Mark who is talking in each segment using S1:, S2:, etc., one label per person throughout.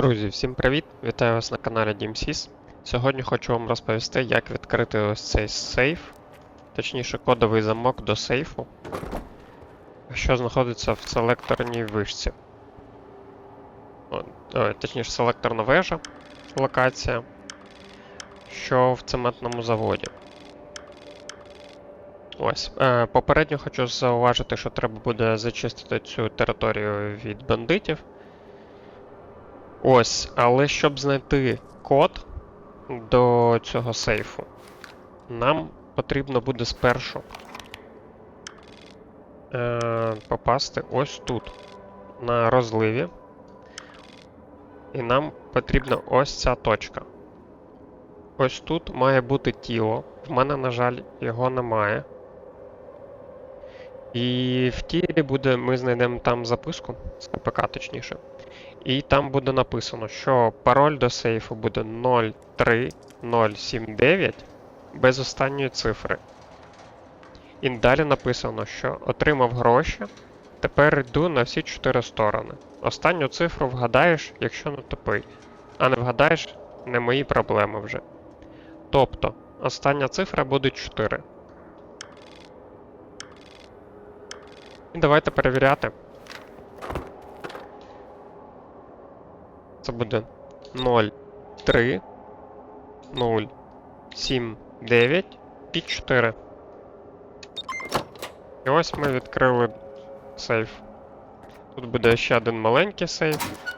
S1: Друзі, всім привіт! Вітаю вас на каналі DMSIS. Сьогодні хочу вам розповісти, як відкрити ось цей сейф, точніше кодовий замок до сейфу, що знаходиться в селекторній вишці. О, ой, точніше, селекторна вежа, локація, що в цементному заводі. Ось. Е, попередньо хочу зауважити, що треба буде зачистити цю територію від бандитів. Ось, але щоб знайти код до цього сейфу, нам потрібно буде спершу е, попасти ось тут, на розливі. І нам потрібна ось ця точка. Ось тут має бути тіло. В мене, на жаль, його немає. І в тілі буде, ми знайдемо там записку з КПК, точніше. І там буде написано, що пароль до сейфу буде 03079 без останньої цифри. І далі написано, що отримав гроші. Тепер йду на всі чотири сторони. Останню цифру вгадаєш, якщо не тупий. А не вгадаєш, не мої проблеми вже. Тобто, остання цифра буде 4. Давайте перевіряти. Це буде 0, 3, 0, 7, 9 і 4. І ось ми відкрили сейф. Тут буде ще один маленький сейф.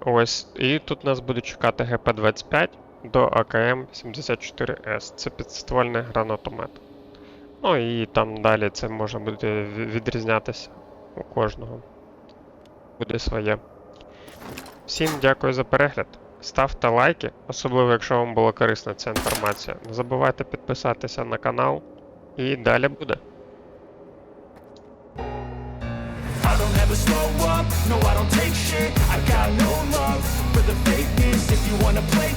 S1: Ось, і тут нас буде чекати ГП-25 до АКМ-74С. Це підствольний гранатомет. Ну і там далі це може буде відрізнятися у кожного. Буде своє. Всім дякую за перегляд. Ставте лайки, особливо якщо вам була корисна ця інформація. Не забувайте підписатися на канал. І далі буде.
S2: No I don't take shit I got no love for the fakeness If you wanna play